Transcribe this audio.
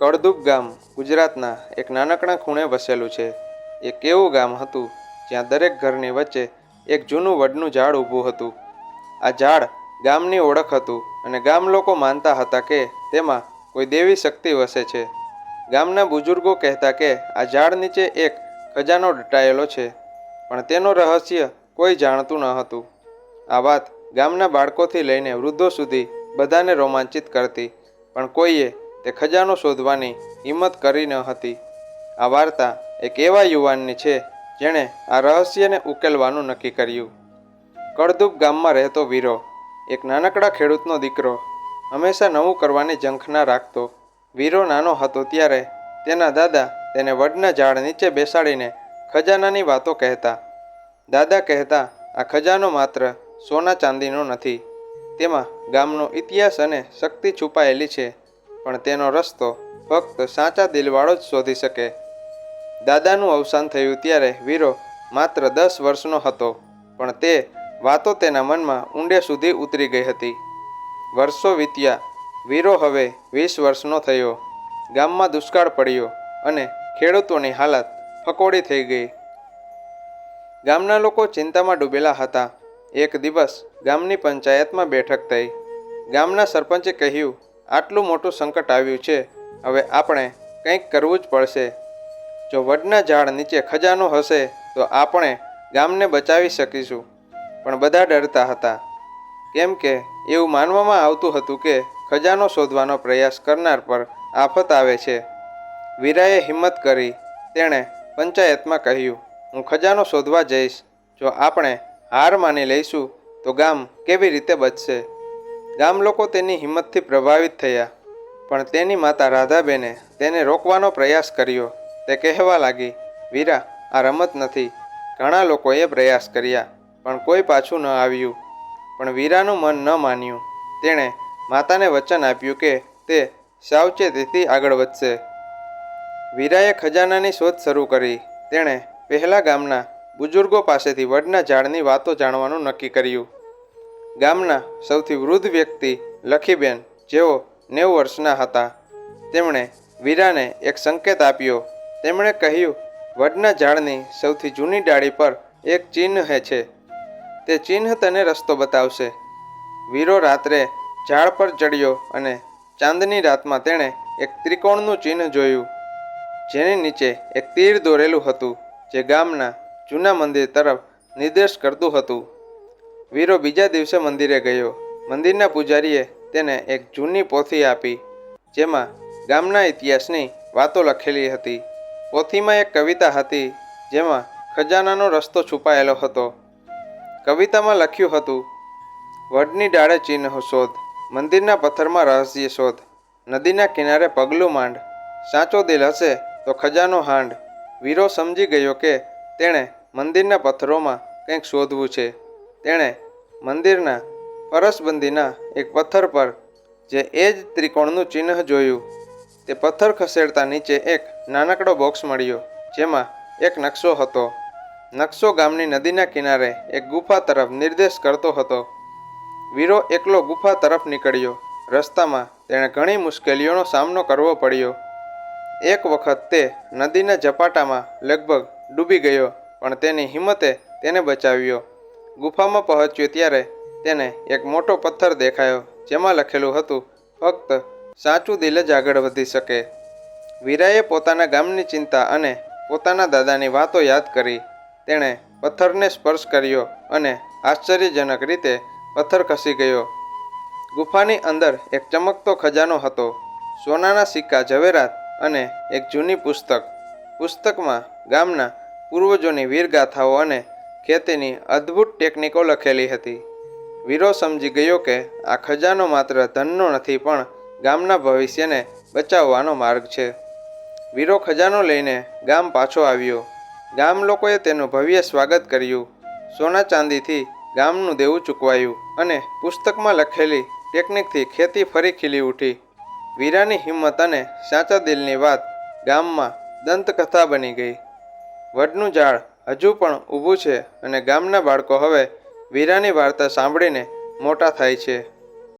કળદુપ ગામ ગુજરાતના એક નાનકડા ખૂણે વસેલું છે. એક એવું ગામ હતું જ્યાં દરેક ઘરની વચ્ચે એક જૂનું વડનું ઝાડ ઊભું હતું. આ ઝાડ ગામની ઓળખ હતું અને ગામ લોકો માનતા હતા કે તેમાં કોઈ દેવી શક્તિ વસે છે. ગામના બુજુર્ગો કહેતા કે આ ઝાડ નીચે એક ખજાનો દટાયેલો છે, પણ તેનો રહસ્ય કોઈ જાણતું ન હતું. આ વાત ગામના બાળકોથી લઈને વૃદ્ધો સુધી બધાને રોમાંચિત કરતી, પણ કોઈએ તે ખજાનો શોધવાની હિંમત કરી ન હતી. આ વાર્તા એક એવા યુવાનની છે જેણે આ રહસ્યને ઉકેલવાનું નક્કી કર્યું. કળદુપ ગામમાં રહેતો વીરો, એક નાનકડા ખેડૂતનો દીકરો, હંમેશા નવું કરવાની ઝંખના રાખતો. વીરો નાનો હતો ત્યારે તેના દાદા તેને વડના ઝાડ નીચે બેસાડીને ખજાનાની વાતો કહેતા. દાદા કહેતા, આ ખજાનો માત્ર સોના ચાંદીનો નથી. તેમાં ગામનો ઇતિહાસ અને શક્તિ છુપાયેલી છે. પણ તેનો રસ્તો ફક્ત સાચા દિલવાળો જ શોધી શકે. દાદાનું અવસાન થયું ત્યારે વીરો માત્ર દસ વર્ષનો હતો, પણ તે વાતો તેના મનમાં ઊંડે સુધી ઉતરી ગઈ હતી. વર્ષો વીત્યા, વીરો હવે વીસ વર્ષનો થયો. ગામમાં દુષ્કાળ પડ્યો અને ખેડૂતોની હાલત ફકોડી થઈ ગઈ. ગામના લોકો ચિંતામાં ડૂબેલા હતા. એક દિવસ ગામની પંચાયતમાં બેઠક થઈ. ગામના સરપંચે કહ્યું આટલું મોટું સંકટ આવ્યું છે, હવે આપણે કંઈક કરવું જ પડશે. જો વડના ઝાડ નીચે ખજાનો હશે, તો આપણે ગામને બચાવી શકીશું. પણ બધા ડરતા હતા. કેમ કે એવું માનવામાં આવતું હતું કે ખજાનો શોધવાનો પ્રયાસ કરનાર પર આફત આવે છે. વીરાએ હિંમત કરી, તેણે પંચાયતમાં કહ્યું, હું ખજાનો શોધવા જઈશ. જો આપણે હાર માની લઈશું, તો ગામ કેવી રીતે બચશે? ગામ લોકો તેની હિંમતથી પ્રભાવિત થયા, પણ તેની માતા રાધાબેને તેને રોકવાનો પ્રયાસ કર્યો. તે કહેવા લાગી, વીરા, આ રમત નથી. ઘણા લોકોએ પ્રયાસ કર્યા, પણ કોઈ પાછું ન આવ્યું. પણ વીરાનું મન ન માન્યું. તેણે માતાને વચન આપ્યું કે તે સાવચેતીથી આગળ વધશે. વીરાએ ખજાનાની શોધ શરૂ કરી. તેણે પહેલા ગામના બુજુર્ગો પાસેથી વડના ઝાડની વાતો જાણવાનું નક્કી કર્યું. ગામના સૌથી વૃદ્ધ વ્યક્તિ લખીબેન, જેઓ નેવું વર્ષના હતા. તેમણે વીરાને એક સંકેત આપ્યો. તેમણે કહ્યું, વડના ઝાડની સૌથી જૂની ડાળી પર એક ચિહ્ન હે છે. તે ચિહ્ન તને રસ્તો બતાવશે. વીરો રાત્રે ઝાડ પર ચડ્યો અને ચાંદની રાતમાં તેણે એક ત્રિકોણનું ચિહ્ન જોયું, જેની નીચે એક તીર દોરેલું હતું, જે ગામના જૂના મંદિર તરફ નિર્દેશ કરતું હતું. વીરો બીજા દિવસે મંદિરે ગયો. મંદિરના પૂજારીએ તેને એક જૂની પોથી આપી, જેમાં ગામના ઇતિહાસની વાતો લખેલી હતી. પોથીમાં એક કવિતા હતી, જેમાં ખજાનાનો રસ્તો છુપાયેલો હતો. કવિતામાં લખ્યું હતું, વડની ડાળે ચિહ્ન શોધ, મંદિરના પથ્થરમાં રહસ્ય શોધ, નદીના કિનારે પગલું માંડ, સાચો દિલ હશે તો ખજાનો હાંડ. વીરો સમજી ગયો કે તેણે મંદિરના પથ્થરોમાં કંઈક શોધવું છે. તેણે મંદિરના પરસબંધીના એક પથ્થર પર જે એ જ ત્રિકોણનું ચિહ્ન જોયું, તે પથ્થર ખસેડતા નીચે એક નાનકડો બોક્સ મળ્યો, જેમાં એક નકશો હતો. નકશો ગામની નદીના કિનારે એક ગુફા તરફ નિર્દેશ કરતો હતો. વીરો એકલો ગુફા તરફ નીકળ્યો. રસ્તામાં તેણે ઘણી મુશ્કેલીઓનો સામનો કરવો પડ્યો. એક વખત તે નદીના ઝપાટામાં લગભગ ડૂબી ગયો, પણ તેની હિંમતે તેને બચાવ્યો. ગુફામાં પહોંચ્યો ત્યારે તેને એક મોટો પથ્થર દેખાયો, જેમાં લખેલું હતું, ફક્ત સાચું દિલ જ આગળ વધી શકે. વીરાએ પોતાના ગામની ચિંતા અને પોતાના દાદાની વાતો યાદ કરી. તેણે પથ્થરને સ્પર્શ કર્યો અને આશ્ચર્યજનક રીતે પથ્થર ખસી ગયો. ગુફાની અંદર એક ચમકતો ખજાનો હતો, સોનાના સિક્કા, ઝવેરાત અને એક જૂની પુસ્તક. પુસ્તકમાં ગામના પૂર્વજોની વીરગાથાઓ અને ખેતીની અદ્ભુત ટેકનિકો લખેલી હતી. વીરો સમજી ગયો કે આ ખજાનો માત્ર ધનનો નથી પણ ગામના ભવિષ્યને બચાવવાનો માર્ગ છે. વીરો ખજાનો લઈને ગામ પાછો આવ્યો. ગામ લોકોએ તેનું ભવ્ય સ્વાગત કર્યું. સોના ચાંદીથી ગામનું દેવું ચૂકવાયું અને પુસ્તકમાં લખેલી ટેકનિકથી ખેતી ફરી ખીલી ઉઠી. વીરાની હિંમત અને સાચા દિલની વાત ગામમાં દંતકથા બની ગઈ. વડનું ઝાડ હજુ પણ ઊભું છે અને ગામના બાળકો હવે વીરાની વાર્તા સાંભળીને મોટા થાય છે.